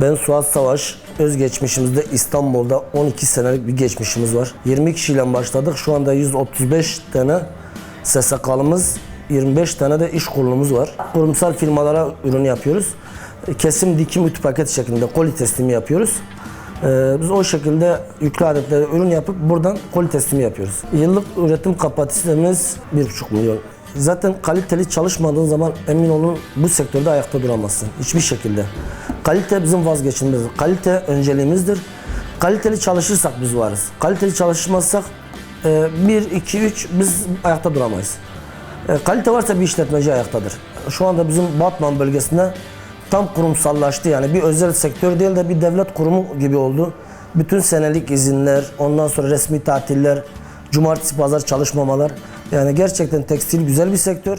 Ben Suat Savaş. Özgeçmişimizde İstanbul'da 12 senelik bir geçmişimiz var. 20 kişiyle başladık. Şu anda 135 tane SSK'lımız, 25 tane de iş kurulumuz var. Kurumsal firmalara ürün yapıyoruz. Kesim, dikim, ütü paket şeklinde koli teslimi yapıyoruz. Ee, biz o şekilde yüklü adetlere ürün yapıp buradan koli teslimi yapıyoruz. Yıllık üretim kapasitemiz 1,5 milyon. Zaten kaliteli çalışmadığın zaman emin olun bu sektörde ayakta duramazsın. Hiçbir şekilde. Kalite bizim vazgeçilmez. Kalite önceliğimizdir. Kaliteli çalışırsak biz varız. Kaliteli çalışmazsak 1, 2, 3 biz ayakta duramayız. E, kalite varsa bir işletmeci ayaktadır. Şu anda bizim Batman bölgesinde tam kurumsallaştı yani bir özel sektör değil de bir devlet kurumu gibi oldu. Bütün senelik izinler, ondan sonra resmi tatiller, cumartesi pazar çalışmamalar. Yani gerçekten tekstil güzel bir sektör.